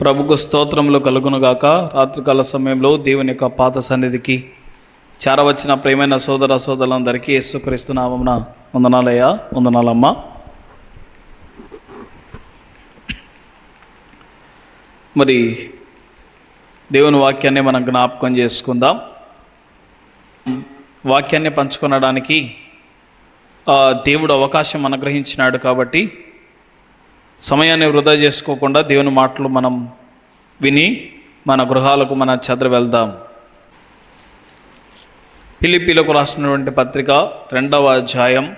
ప్రభుకు స్తోత్రములు కలుగునుగాక రాత్రికాల సమయంలో దేవుని యొక్క పాత సన్నిధికి చేరవచ్చిన ప్రేమైన సోదర సోదరులందరికీ యేసుక్రీస్తు నామమున వందనాలయ్యా వందనాలమ్మ. మరి దేవుని వాక్యాన్ని మనం జ్ఞాపకం చేసుకుందాం. వాక్యాన్ని పంచుకొనడానికి ఆ, దేవుడు అవకాశం అనుగ్రహించినాడు కాబట్టి సమయాన్ని వృధా చేసుకోకుండా దేవుని మాటలు మనం విని మన గృహాలకు మన చదివి వెళ్దాం. పిలిపిలకు రాసినటువంటి పత్రిక రెండవ అధ్యాయం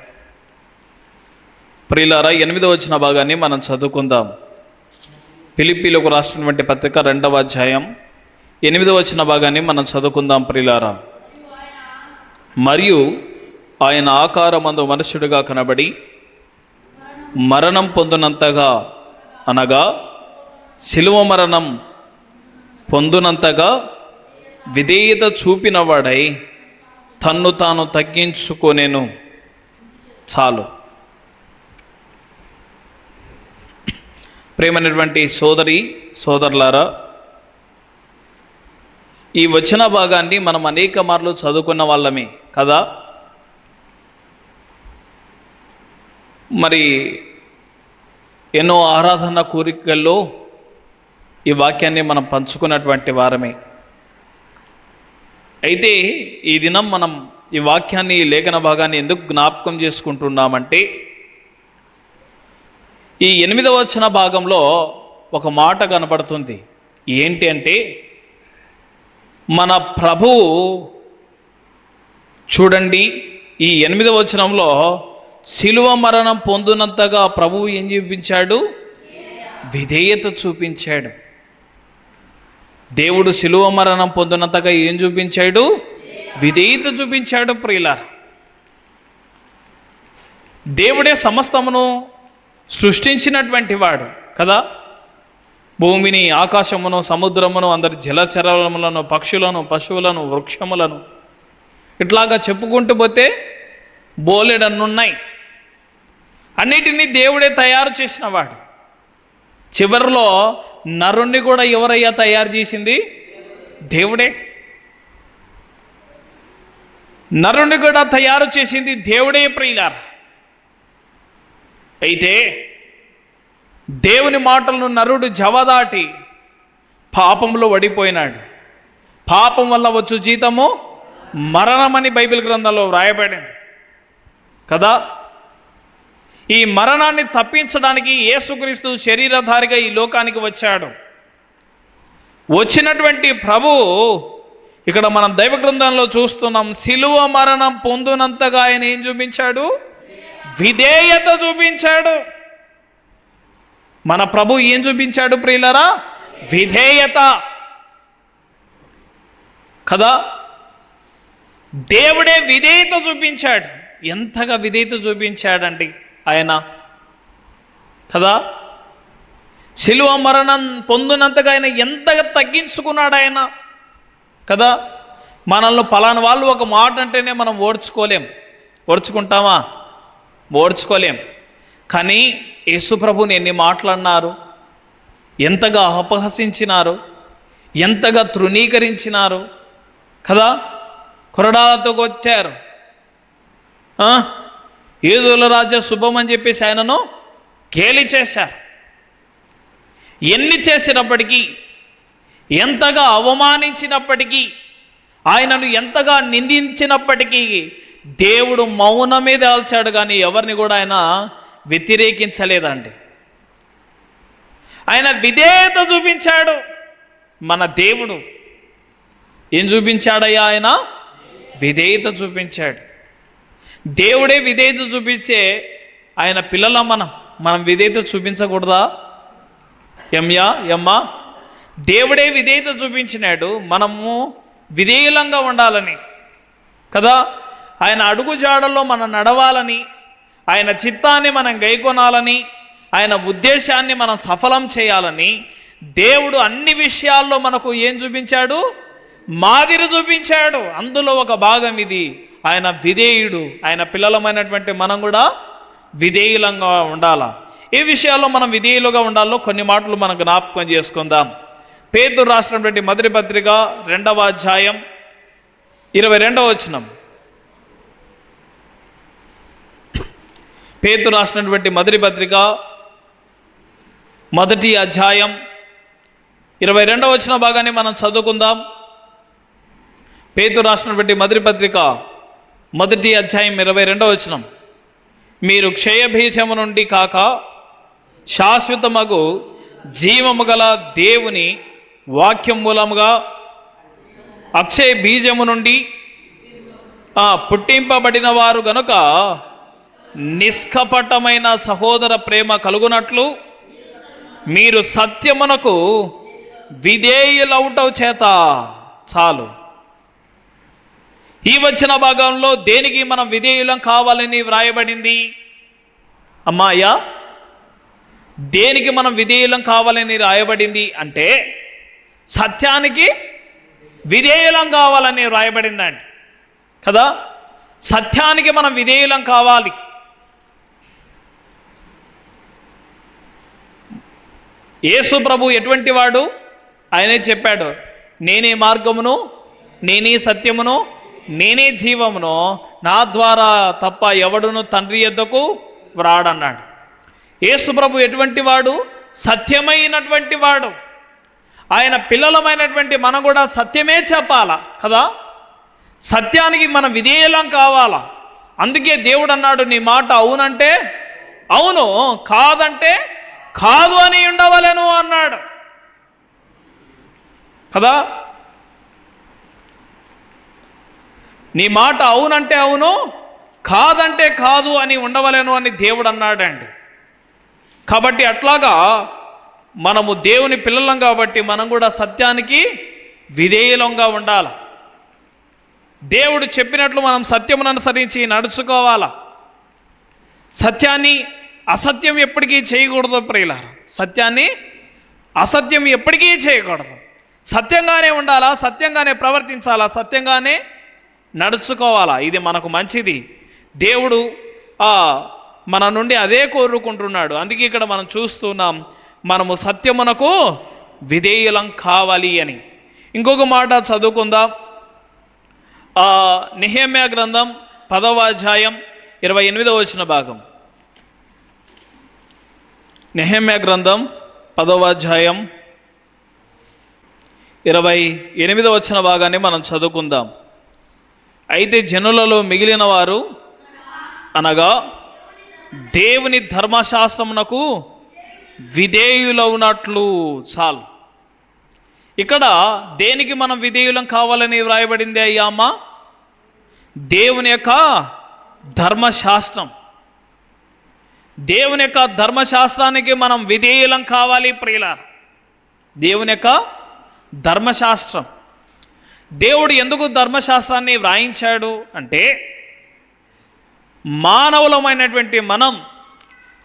ప్రియులారా ఎనిమిదవ వచ్చిన భాగాన్ని మనం చదువుకుందాం. పిలిపిలకు రాసినటువంటి పత్రిక రెండవ అధ్యాయం ఎనిమిదవ వచ్చిన భాగాన్ని మనం చదువుకుందాం ప్రియులారా. మరియు ఆయన ఆకారమందు మనుషుడిగా కనబడి మరణం పొందినంతగా అనగా శిలువ మరణం పొందునంతగా విధేయత చూపినవాడై తన్ను తాను తగ్గించుకొనేను. చాలు. ప్రేమైనటువంటి సోదరి సోదరులారా ఈ వచ్చిన భాగాన్ని మనం అనేక మార్లు చదువుకున్న వాళ్ళమే కదా? మరి ఎన్నో ఆరాధన కోరికల్లో ఈ వాక్యాన్ని మనం పంచుకున్నటువంటి వారమే. అయితే ఈ దినం మనం ఈ వాక్యాన్ని ఈ లేఖన భాగాన్ని ఎందుకు జ్ఞాపకం చేసుకుంటున్నామంటే ఈ ఎనిమిదవ వచన భాగంలో ఒక మాట కనపడుతుంది ఏంటి అంటే మన ప్రభువు చూడండి ఈ ఎనిమిదవ వచనంలో శిలువ మరణం పొందినంతగా ప్రభువు ఏం చూపించాడు? విధేయత చూపించాడు. దేవుడు శిలువ మరణం పొందినంతగా ఏం చూపించాడు? విధేయత చూపించాడు ప్రియులార. దేవుడే సమస్తమును సృష్టించినటువంటి వాడు కదా? భూమిని ఆకాశమును సముద్రమును అందరి జలచరములను పక్షులను పశువులను వృక్షములను ఇట్లాగా చెప్పుకుంటూ పోతే బోలెడన్నున్నాయి. అన్నిటినీ దేవుడే తయారు చేసినవాడు. చివరిలో నరుణ్ణి కూడా ఎవరయ్యా తయారు చేసింది? దేవుడే. నరుణ్ణి కూడా తయారు చేసింది దేవుడే ప్రియులార. అయితే దేవుని మాటలను నరుడు జవదాటి పాపంలో పడిపోయినాడు. పాపం వల్ల వచ్చు జీతము మరణమని బైబిల్ గ్రంథంలో వ్రాయబడింది. కదా? ఈ మరణాన్ని తప్పించడానికి యేసుక్రీస్తు శరీరధారిగా ఈ లోకానికి వచ్చాడు. వచ్చినటువంటి ప్రభు ఇక్కడ మనం దైవ గ్రంథంలో చూస్తున్నాం సిలువ మరణం పొందినంతగా ఆయన ఏం చూపించాడు? విధేయత చూపించాడు. మన ప్రభు ఏం చూపించాడు ప్రియులరా? విధేయత. కదా? దేవుడే విధేయత చూపించాడు. ఎంతగా విధేయత చూపించాడండి ఆయన. కదా? శిలువ మరణం పొందినంతగా ఆయన ఎంతగా తగ్గించుకున్నాడు ఆయన. కదా? మనల్ని పలానా వాళ్ళు ఒక మాట అంటేనే మనం ఓడ్చుకోలేం ఓడ్చుకుంటామా ఓడ్చుకోలేం కానీ యేసుప్రభుని ఎన్ని మాట్లాడినారు ఎంతగా అపహసించినారు? ఎంతగా తృణీకరించినారు? కదా? కొరడాలతో వచ్చారు ఏదోల రాజా శుభం అని చెప్పేసి ఆయనను గేలి చేశారు. ఎన్ని చేసినప్పటికీ ఎంతగా అవమానించినప్పటికీ ఆయనను ఎంతగా నిందించినప్పటికీ దేవుడు మౌనమే దాల్చాడు కానీ ఎవరిని కూడా ఆయన వ్యతిరేకించలేదండి. ఆయన విధేయత చూపించాడు మన దేవుడు. ఏం చూపించాడయ్యా ఆయన? విధేయత చూపించాడు. దేవుడే విధేయత చూపించే ఆయన పిల్లల మనం. మనం విధేయత చూపించకూడదా? ఎమ్యా ఎమ్మా దేవుడే విధేయత చూపించినాడు. మనము విధేయులంగా ఉండాలని. కదా? ఆయన అడుగు జాడల్లో మనం నడవాలని. ఆయన చిత్తాన్ని మనం గైకొనాలని. ఆయన ఉద్దేశాన్ని మనం సఫలం చేయాలని. దేవుడు అన్ని విషయాల్లో మనకు ఏం చూపించాడు? మాదిరి చూపించాడు. అందులో ఒక భాగం ఇది. ఆయన విధేయుడు ఆయన పిల్లలమైనటువంటి మనం కూడా విధేయులంగా ఉండాలా? ఏ విషయాల్లో మనం విధేయులుగా ఉండాలో కొన్ని మాటలు మనం జ్ఞాపకం చేసుకుందాం. పేతురు రాసినటువంటి మొదటి పత్రిక రెండవ అధ్యాయం ఇరవై రెండవ వచనం. పేతు రాసినటువంటి మొదటి పత్రిక మొదటి అధ్యాయం ఇరవై రెండవ వచ్చిన భాగాన్ని మనం చదువుకుందాం. పేతు రాసినటువంటి మొదటి పత్రిక మొదటి అధ్యాయం ఇరవై రెండవ వచనం. మీరు క్షయభీజము నుండి కాక శాశ్వతమగు జీవము గల దేవుని వాక్యం మూలముగా అక్షయ బీజము నుండి పుట్టింపబడిన వారు గనుక నిష్కపటమైన సహోదర ప్రేమ కలుగునట్లు మీరు సత్యమునకు విధేయులవుట చేత చాలు. ఈ వచ్చిన భాగంలో దేనికి మనం విధేయులం కావాలని వ్రాయబడింది? అమ్మాయ్యా దేనికి మనం విధేయులం కావాలని రాయబడింది అంటే సత్యానికి విధేయులం కావాలని వ్రాయబడిందండి కదా? సత్యానికి మనం విధేయులం కావాలి. యేసు ప్రభు ఎటువంటి వాడు? ఆయనే చెప్పాడు నేనే మార్గమును నేనే సత్యమును నేనే జీవమును నా ద్వారా తప్ప ఎవడును తండ్రి ఎద్దకు వ్రాడన్నాడు. యేసుప్రభు ఎటువంటి వాడు? సత్యమైనటువంటి వాడు. ఆయన పిల్లలమైనటువంటి మనం కూడా సత్యమే చెప్పాలా? కదా? సత్యానికి మనం విధేయులం కావాలా? అందుకే దేవుడు అన్నాడు నీ మాట అవునంటే అవును కాదంటే కాదు అని ఉండవలను అన్నాడు. కదా? నీ మాట అవునంటే అవును కాదంటే కాదు అని ఉండవలేను అని దేవుడు అన్నాడండి. కాబట్టి అట్లాగా మనము దేవుని పిల్లలం కాబట్టి మనం కూడా సత్యానికి విధేయులంగా ఉండాలి. దేవుడు చెప్పినట్లు మనం సత్యమును అనుసరించి నడుచుకోవాలా. సత్యాన్ని అసత్యం ఎప్పటికీ చేయకూడదు ప్రియులారు. సత్యాన్ని అసత్యం ఎప్పటికీ చేయకూడదు. సత్యంగానే ఉండాలా సత్యంగానే ప్రవర్తించాలా సత్యంగానే నడుచుకోవాలా? ఇది మనకు మంచిది. దేవుడు మన నుండి అదే కోరుకుంటున్నాడు. అందుకే ఇక్కడ మనం చూస్తున్నాం మనము సత్యమునకు విధేయులం కావాలి అని. ఇంకొక మాట చదువుకుందాం. నిహేమ్య గ్రంథం పదవ అధ్యాయం ఇరవై ఎనిమిదవ వచ్చిన భాగం. నెహెమ్యా గ్రంథం పదవ అధ్యాయం ఇరవై ఎనిమిదవ వచ్చిన భాగాన్ని మనం చదువుకుందాం. అయితే జనులలో మిగిలిన వారు అనగా దేవుని ధర్మశాస్త్రమునకు విధేయులవునట్లు చాలు. ఇక్కడ దేనికి మనం విధేయులం కావాలని వ్రాయబడింది అయ్యా అమ్మ? దేవుని యొక్క ధర్మశాస్త్రం. దేవుని యొక్క ధర్మశాస్త్రానికి మనం విధేయులం కావాలి ప్రియుల దేవుని యొక్క ధర్మశాస్త్రం. దేవుడు ఎందుకు ధర్మశాస్త్రాన్ని వ్రాయించాడు అంటే మానవులమైనటువంటి మనం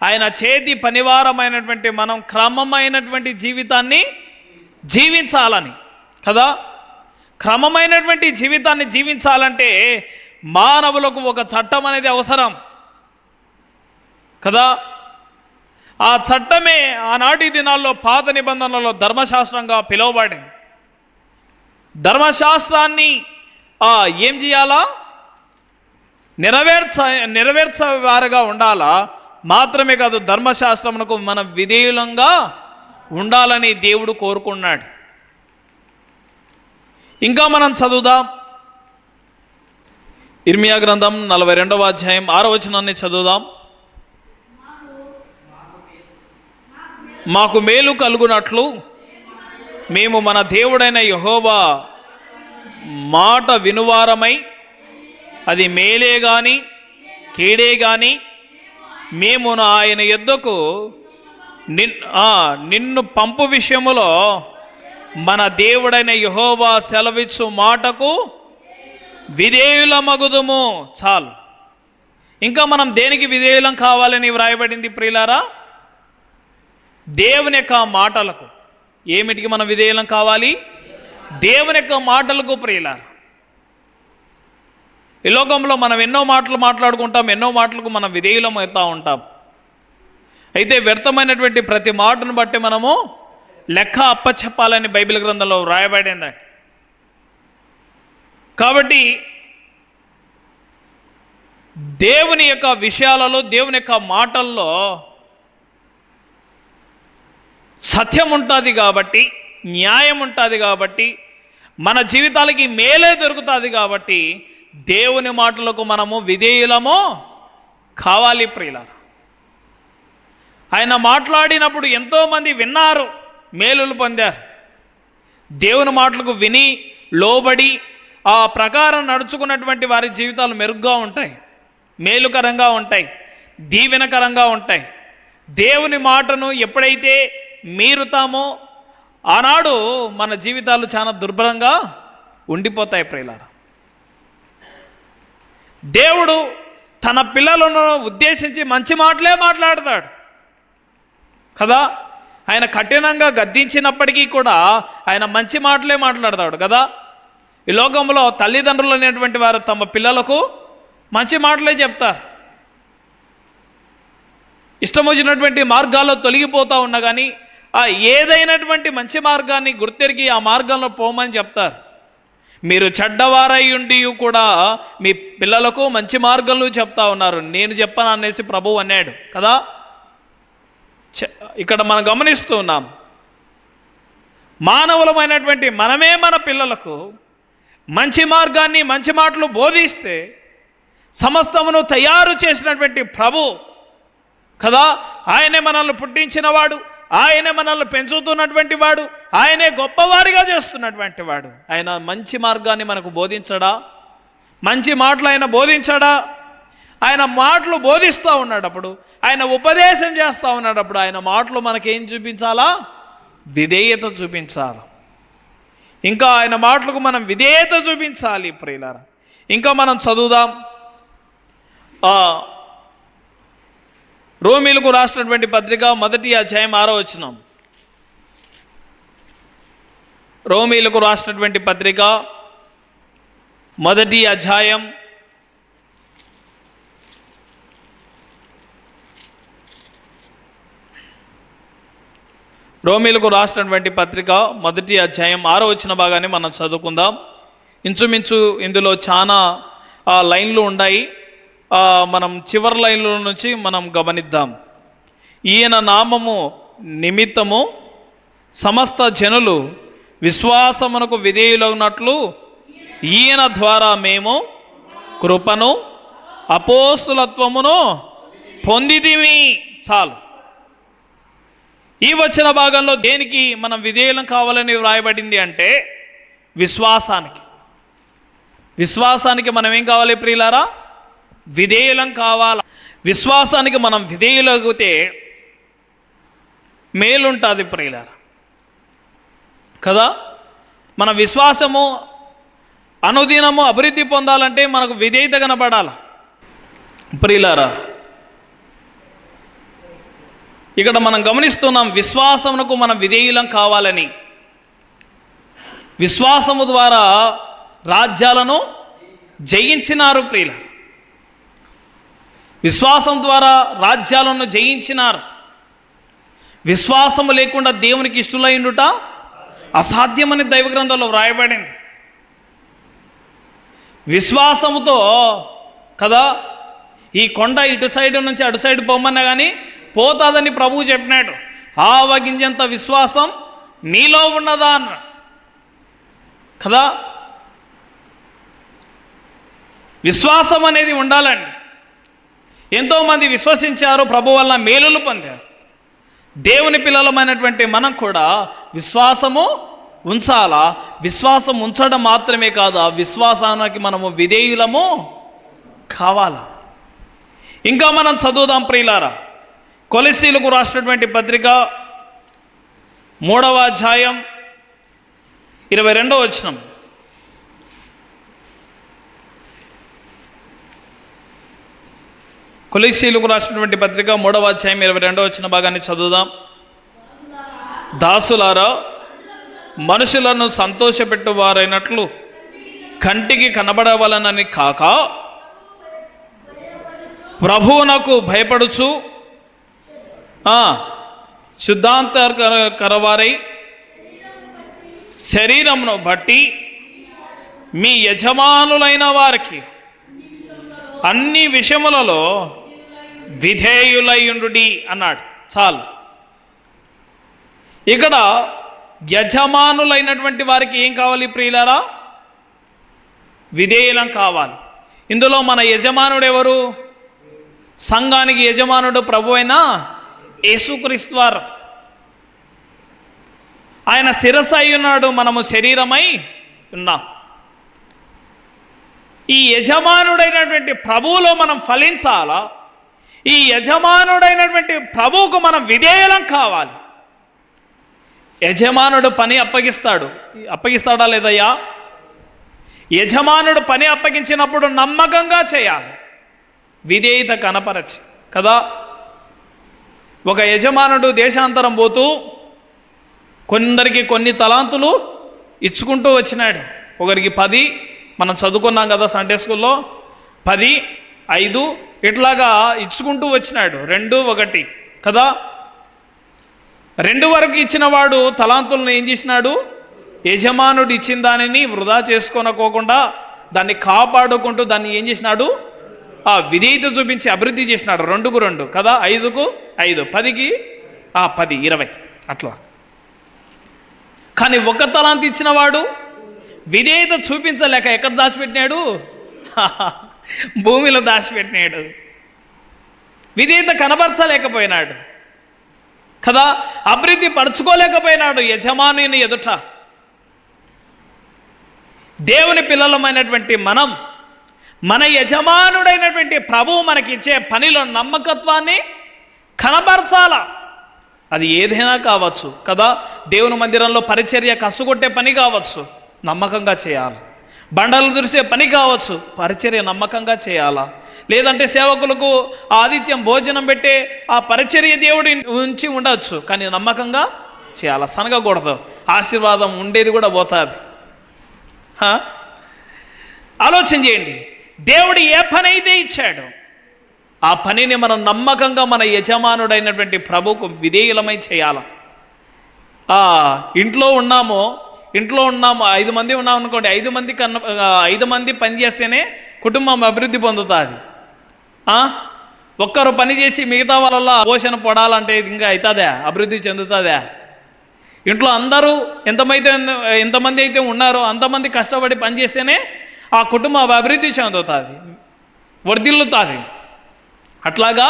ఆయన చేతి పనివారమైనటువంటి మనం క్రమమైనటువంటి జీవితాన్ని జీవించాలని కదా? క్రమమైనటువంటి జీవితాన్ని జీవించాలంటే మానవులకు ఒక చట్టం అనేది అవసరం కదా? ఆ చట్టమే ఆనాటి దినాల్లో పాత నిబంధనలలో ధర్మశాస్త్రంగా పిలువబడింది. ధర్మశాస్త్రాన్ని ఏం చేయాలా? నెరవేర్చ నెరవేర్చవారుగా ఉండాలా? మాత్రమే కాదు ధర్మశాస్త్రమునకు మన విధేయులంగా ఉండాలని దేవుడు కోరుకున్నాడు. ఇంకా మనం చదువుదాం. ఇర్మియా గ్రంథం నలభై రెండవ అధ్యాయం ఆరో వచనాన్ని చదువుదాం. మాకు మేలు కలుగునట్లు మేము మన దేవుడైన యహోవా మాట వినువారమై అది మేలే గాని కీడే గాని మేము నా ఆయన ఎద్దకు నిన్ నిన్ను పంపు విషయములో మన దేవుడైన యహోవా సెలవిచ్చు మాటకు విధేయులమగుదుము. చాలు. ఇంకా మనం దేనికి విధేయులం కావాలని వ్రాయబడింది ప్రియులారా? దేవుని యొక్క మాటలకు. ఏమిటికి మనం విధేయులం కావాలి? దేవుని యొక్క మాటలకు ప్రియులారా. ఈ లోకంలో మనం ఎన్నో మాటలు మాట్లాడుకుంటాం ఎన్నో మాటలకు మనం విధేయులం అవుతూ ఉంటాం. అయితే వ్యర్థమైనటువంటి ప్రతి మాటను బట్టి మనము లెక్క అప్పచెప్పాలని బైబిల్ గ్రంథంలో వ్రాయబడిందండి. కాబట్టి దేవుని యొక్క విషయాలలో దేవుని యొక్క మాటల్లో సత్యం ఉంటుంది కాబట్టి న్యాయం ఉంటుంది కాబట్టి మన జీవితాలకి మేలే దొరుకుతుంది కాబట్టి దేవుని మాటలకు మనము విధేయులము కావాలి ప్రియులారు. ఆయన మాట్లాడినప్పుడు ఎంతోమంది విన్నారు మేలులు పొందారు. దేవుని మాటలకు విని లోబడి ఆ ప్రకారం నడుచుకున్నటువంటి వారి జీవితాలు మెరుగ్గా ఉంటాయి మేలుకరంగా ఉంటాయి దీవెనకరంగా ఉంటాయి. దేవుని మాటను ఎప్పుడైతే మీరు తాము ఆనాడు మన జీవితాలు చాలా దుర్భరంగా ఉండిపోతాయి ప్రియులార. దేవుడు తన పిల్లలను ఉద్దేశించి మంచి మాటలే మాట్లాడతాడు. కదా? ఆయన కఠినంగా గద్దించినప్పటికీ కూడా ఆయన మంచి మాటలే మాట్లాడతాడు కదా? ఈ లోకంలో తల్లిదండ్రులు అనేటువంటి వారు తమ పిల్లలకు మంచి మాటలే చెప్తారు. ఇష్టం వచ్చినటువంటి మార్గాల్లో తొలగిపోతూ ఉన్నా కానీ ఏదైనటువంటి మంచి మార్గాన్ని గుర్తెరిగి ఆ మార్గంలో పోమని చెప్తారు. మీరు చెడ్డవారై ఉండి కూడా మీ పిల్లలకు మంచి మార్గంలో చెప్తా ఉన్నారు. నేను చెప్పను అనేసి ప్రభువు అన్నాడు కదా? ఇక్కడ మనం గమనిస్తున్నాం మానవులమైనటువంటి మనమే మన పిల్లలకు మంచి మార్గాన్ని మంచి మాటలు బోధిస్తే సమస్తమును తయారు చేసినటువంటి ప్రభు కదా? ఆయనే మనల్ని పుట్టించినవాడు ఆయనే మనల్ని పెంచుతున్నటువంటి వాడు ఆయనే గొప్పవారిగా చేస్తున్నటువంటి వాడు. ఆయన మంచి మార్గాన్ని మనకు బోధించడా? మంచి మాటలు ఆయన బోధించడా? ఆయన మాటలు బోధిస్తూ ఉన్నాడప్పుడు ఆయన ఉపదేశం చేస్తూ ఉన్నాడప్పుడు ఆయన మాటలు మనకేం చూపించాలా? విధేయత చూపించాలి? ఇంకా ఆయన మాటలకు మనం విధేయత చూపించాలి ప్రియులారా. ఇంకా మనం చదువుదాం. రోమిలకు రాసినటువంటి పత్రిక మొదటి అధ్యాయం ఆరో వచ్చినాం రోమిలకు రాసినటువంటి పత్రిక మొదటి అధ్యాయం రోమిలకు రాసినటువంటి పత్రిక మొదటి అధ్యాయం ఆరో వచ్చిన భాగాన్ని మనం చదువుకుందాం. ఇంచుమించు ఇందులో చాలా లైన్లు ఉన్నాయి మనం చివరి లైన్లో నుంచి మనం గమనిద్దాం. ఈయన నామము నిమిత్తము సమస్త జనులు విశ్వాసమునకు విధేయులగినట్లు ఈయన ద్వారా మేము కృపను అపోస్తులత్వమును పొందితిమి. చాలు. ఈ వచ్చిన భాగంలో దేనికి మనం విధేయులం కావాలని వ్రాయబడింది అంటే విశ్వాసానికి. విశ్వాసానికి మనం ఏం కావాలి ప్రియులారా? విధేయులం కావాల. విశ్వాసానికి మనం విధేయులగితే మేలుంటుంది ప్రియులారా. కదా? మన విశ్వాసము అనుదినము అభివృద్ధి పొందాలంటే మనకు విధేయత కనబడాల. ప్రియులారా ఇక్కడ మనం గమనిస్తున్నాం విశ్వాసమునకు మనం విధేయులం కావాలని. విశ్వాసము ద్వారా రాజ్యాలను జయించినారు ప్రియులారు. విశ్వాసం ద్వారా రాజ్యాలను జయించినారు. విశ్వాసము లేకుండా దేవునికి ఇష్టలైండుట అసాధ్యమని దైవ గ్రంథంలో వ్రాయబడింది. విశ్వాసముతో కదా ఈ కొండ ఇటు సైడ్ నుంచి అటు సైడ్ పొమ్మన్నా కానీ పోతాదని ప్రభువు చెప్పినాడు. ఆవగింజంత విశ్వాసం నీలో ఉన్నదా అన్న. కదా? విశ్వాసం అనేది ఉండాలండి. ఎంతోమంది విశ్వసించారు ప్రభు వల్ల మేలులు పొందారు. దేవుని పిల్లలమైనటువంటి మనం కూడా విశ్వాసము ఉంచాలా? విశ్వాసం ఉంచడం మాత్రమే కాదు ఆ విశ్వాసానికి మనము విధేయులము కావాలా? ఇంకా మనం చదువుదాం ప్రియులారా. కొలసీలకు రాసినటువంటి పత్రిక మూడవ అధ్యాయం ఇరవై రెండవ వచ్చినాం కొలిసీలకు రాసినటువంటి పత్రిక మూడవ అధ్యాయం ఇరవై రెండవ వచ్చిన భాగాన్ని చదువుదాం. దాసులారా మనుషులను సంతోషపెట్టు వారైనట్లు కంటికి కనబడవలనని కాక ప్రభువునకు భయపడుచు శుద్ధాంతకరవారై శరీరమును బట్టి మీ యజమానులైన వారికి అన్ని విషయములలో విధేయులయుండుడి అన్నాడు చాలు ఇక్కడ యజమానులైనటువంటి వారికి ఏం కావాలి ప్రియులారా? విధేయులం కావాలి. ఇందులో మన యజమానుడు ఎవరు సంఘానికి యజమానుడు ప్రభు అయిన యేసుక్రీస్తువారు ఆయన శిరస్సు అయి ఉన్నాడు మనము శరీరమై ఉన్నాం. ఈ యజమానుడైనటువంటి ప్రభువులో మనం ఫలించాలా? ఈ యజమానుడైనటువంటి ప్రభువుకు మనం విధేయులం కావాలి. యజమానుడు పని అప్పగిస్తాడు. అప్పగిస్తాడా లేదయ్యా? యజమానుడు పని అప్పగించినప్పుడు నమ్మకంగా చేయాలి. విధేయత కనపరచి కదా? ఒక యజమానుడు దేశాంతరం పోతూ కొందరికి కొన్ని తలాంతులు ఇచ్చుకుంటూ వచ్చినాడు. ఒకరికి పది మనం చదువుకున్నాం కదా సండే స్కూల్లో. పది ఐదు ఇట్లాగా ఇచ్చుకుంటూ వచ్చినాడు. రెండు ఒకటి. కదా? రెండు వరకు ఇచ్చినవాడు తలాంతులను ఏం చేసినాడు? యజమానుడు ఇచ్చిన దానిని వృధా చేసుకోనకోకుండా దాన్ని కాపాడుకుంటూ దాన్ని ఏం చేసినాడు? ఆ విధేయత చూపించి అభివృద్ధి చేసినాడు. రెండుకు రెండు. కదా? ఐదుకు ఐదు. పదికి? ఆ పది. ఇరవై. అట్లా. కానీ ఒక తలాంతి ఇచ్చినవాడు విధేయత చూపించలేక ఎక్కడ దాచిపెట్టినాడు? భూమిలో దాచిపెట్టినాడు. విధేయత కనబరచలేకపోయినాడు. కదా? అభివృద్ధి పరుచుకోలేకపోయినాడు యజమానిని ఎదుట. దేవుని పిల్లలమైనటువంటి మనం మన యజమానుడైనటువంటి ప్రభువు మనకిచ్చే పనిలో నమ్మకత్వాన్ని కనబరచాల? అది ఏదైనా కావచ్చు కదా? దేవుని మందిరంలో పరిచర్య కసుగొట్టే పని కావచ్చు నమ్మకంగా చేయాలి. బండలు దురిసే పని కావచ్చు. పరిచర్య నమ్మకంగా చేయాలా? లేదంటే సేవకులకు ఆదిత్యం భోజనం పెట్టే ఆ పరిచర్య దేవుడి ఉంచి ఉండవచ్చు కానీ నమ్మకంగా చేయాలా? సనగకూడదు. ఆశీర్వాదం ఉండేది కూడా పోతుంది. ఆలోచన చేయండి. దేవుడు ఏ పని అయితే ఇచ్చాడు ఆ పనిని మనం నమ్మకంగా మన యజమానుడైనటువంటి ప్రభువుకు విధేయులమై చేయాల? ఇంట్లో ఉన్నాము ఇంట్లో ఉన్నాము ఐదు మంది ఉన్నాం అనుకోండి ఐదు మంది కన్న ఐదు మంది పని చేస్తేనే కుటుంబం అభివృద్ధి పొందుతుంది. ఒక్కరు పని చేసి మిగతా వాళ్ళ పోషణ పడాలంటే ఇది ఇంకా అవుతుందా అభివృద్ధి చెందుతుందా. ఇంట్లో అందరూ ఎంతమైతే ఎంతమంది అయితే ఉన్నారో అంతమంది కష్టపడి పనిచేస్తేనే ఆ కుటుంబం అభివృద్ధి చెందుతుంది వర్ధిల్లుతుంది. అట్లాగా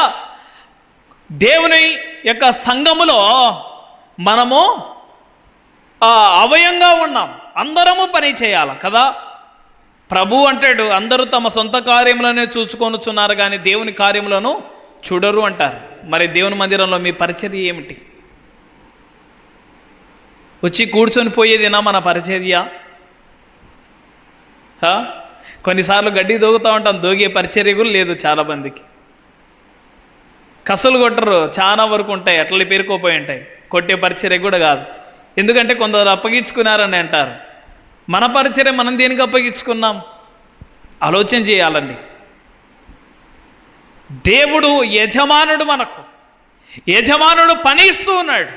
దేవుని యొక్క సంఘములో మనము అవయంగా ఉన్నాం. అందరము పని చేయాలి కదా? ప్రభు అంటాడు అందరూ తమ సొంత కార్యములనే చూసుకొనుచున్నారు కానీ దేవుని కార్యములను చూడరు అంటారు. మరి దేవుని మందిరంలో మీ పరిచర్య ఏమిటి? వచ్చి కూర్చొని పోయేదేనా మన పరిచర్య? కొన్నిసార్లు గడ్డి దూగుతూ ఉంటాం దూగే పరిచర్య కూడా లేదు చాలామందికి కసలు కొట్టరు చాలా వరకు ఉంటాయి అట్లా పేరుకోపోయి ఉంటాయి. కొట్టే పరిచర్య కూడా కాదు. ఎందుకంటే కొందరు అప్పగించుకున్నారని అంటారు. మన పరిచయం మనం దేనికి అప్పగించుకున్నాం? ఆలోచన చేయాలండి. దేవుడు యజమానుడు మనకు యజమానుడు పని ఇస్తూ ఉన్నాడు.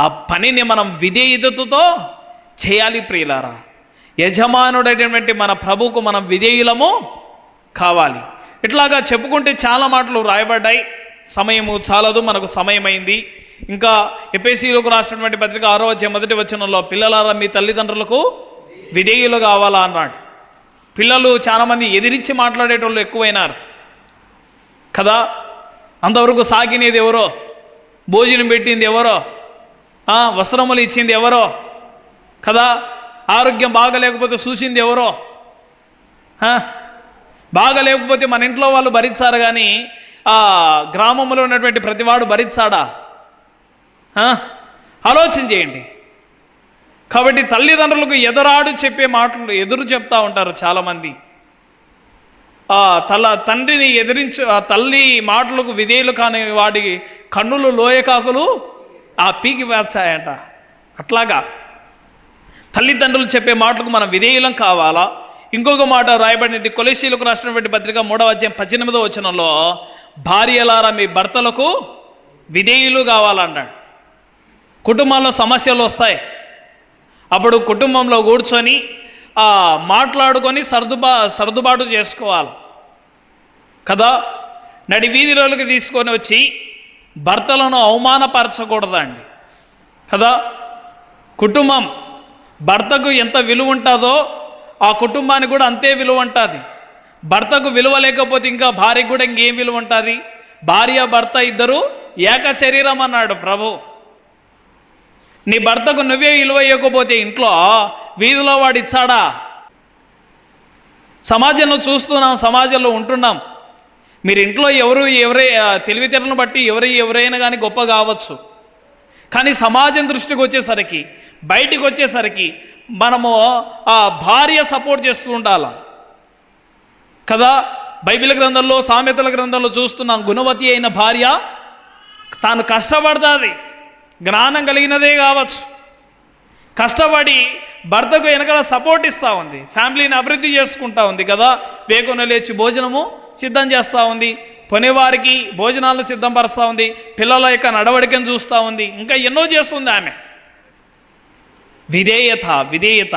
ఆ పనిని మనం విధేయతతో చేయాలి ప్రియులారా. యజమానుడైనటువంటి మన ప్రభువుకు మనం విధేయులము కావాలి. ఇట్లాగా చెప్పుకుంటే చాలా మాటలు రాయబడ్డాయి. సమయము చాలదు మనకు సమయమైంది. ఇంకా ఎపేసీలకు రాసినటువంటి పత్రిక ఆరో వచ్చే మొదటి వచనంలో పిల్లలారా మీ తల్లిదండ్రులకు విధేయులు కావాలా? అన్నాడు. పిల్లలు చాలామంది ఎదిరించి మాట్లాడేటోళ్ళు ఎక్కువైనారు. కదా? అంతవరకు సాగినది ఎవరో? భోజనం పెట్టింది ఎవరో? వస్త్రములు ఇచ్చింది ఎవరో? కదా? ఆరోగ్యం బాగలేకపోతే చూసింది ఎవరో? బాగలేకపోతే బాగా లేకపోతే మన ఇంట్లో వాళ్ళు భరించారు కానీ ఆ గ్రామంలో ఉన్నటువంటి ప్రతివాడు భరించాడా? ఆలోచన చేయండి. కాబట్టి తల్లిదండ్రులకు ఎదురాడు చెప్పే మాటలు ఎదురు చెప్తా ఉంటారు చాలామంది. ఆ తల తండ్రిని ఎదిరించు ఆ తల్లి మాటలకు విధేయులు కాని వాడి కన్నులు లోయకాకులు ఆ పీకి వేస్తాయట. అట్లాగా తల్లిదండ్రులు చెప్పే మాటలకు మనం విధేయులం కావాలా? ఇంకొక మాట రాయబడినది కొలేశీలకు రాసినటువంటి పత్రిక మూడవ అధ్యాయం పద్దెనిమిదవ వచనంలో భార్యలారా మీ భర్తలకు విధేయులు కావాలన్నాడు. కుటుంబంలో సమస్యలు వస్తాయి. అప్పుడు కుటుంబంలో కూర్చొని మాట్లాడుకొని సర్దుబా సర్దుబాటు చేసుకోవాలి. కదా? నడి వీధిలోకి తీసుకొని వచ్చి భర్తలను అవమానపరచకూడదండి. కదా? కుటుంబం భర్తకు ఎంత విలువ ఉంటుందో ఆ కుటుంబానికి కూడా అంతే విలువ ఉంటుంది. భర్తకు విలువ లేకపోతే ఇంకా భార్యకు కూడా ఇంకేం విలువ ఉంటుంది? భార్య భర్త ఇద్దరు ఏక శరీరం అన్నాడు ప్రభు. నీ భర్తకు నువ్వే విలువ ఇవ్వకపోతే ఇంట్లో వీధిలో వాడు ఇచ్చాడా సమాజంలో చూస్తున్నాం సమాజంలో ఉంటున్నాం. మీరు ఇంట్లో ఎవరు ఎవరే తెలివితేటలను బట్టి ఎవరు ఎవరైనా కానీ గొప్ప కావచ్చు. కానీ సమాజం దృష్టికి వచ్చేసరికి బయటికి వచ్చేసరికి మనము ఆ భార్య సపోర్ట్ చేస్తూ ఉండాలి. కదా? బైబిల్ గ్రంథంలో సామెతల గ్రంథంలో చూస్తున్నాం గుణవతి అయిన భార్య తాను కష్టపడుతుంది. జ్ఞానం కలిగినదే కావచ్చు. కష్టపడి భర్తకు వెనకాల సపోర్ట్ ఇస్తూ ఉంది. ఫ్యామిలీని అభివృద్ధి చేసుకుంటా ఉంది కదా. వేకున లేచి భోజనము సిద్ధం చేస్తూ ఉంది. పనివారికి భోజనాలను సిద్ధంపరుస్తూ ఉంది. పిల్లల యొక్క నడవడికను చూస్తూ ఉంది. ఇంకా ఎన్నో చేస్తుంది ఆమె. విధేయత విధేయత.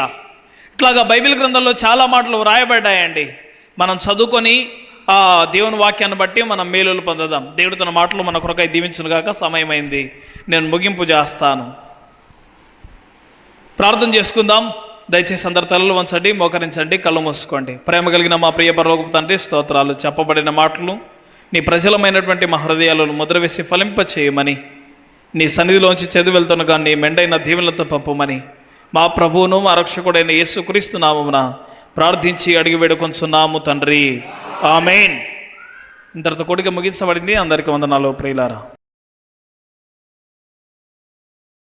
ఇట్లాగా బైబిల్ గ్రంథంలో చాలా మాటలు వ్రాయబడ్డాయండి. మనం చదువుకొని ఆ దేవుని వాక్యాన్ని బట్టి మనం మేలులు పొందదాం. దేవుడు తన మాటలు మన కొరకై దీవించును కాక సమయమైంది. నేను ముగింపు చేస్తాను. ప్రార్థన చేసుకుందాం. దయచేసి అందరి తలలు వంచండి మోకరించండి కళ్ళు మూసుకోండి. ప్రేమ కలిగిన మా ప్రియ పరలోకపు తండ్రి స్తోత్రాలు. చెప్పబడిన మాటలు నీ ప్రజలమైనటువంటి మా హృదయాలను ముద్ర వేసి ఫలింప చేయమని నీ సన్నిధిలోంచి చదివి వెళ్తున్నగా నీ మెండైన దీవెనలతో పంపమని మా ప్రభువును మా రక్షకుడైన యేసుక్రీస్తు నామమున ప్రార్థించి అడిగి వేడుకొంచున్నాము తండ్రి. ఆమెన్. ఇంతటితో కొడుకు ముగించబడింది. అందరికీ వందనాలు ప్రియులారా.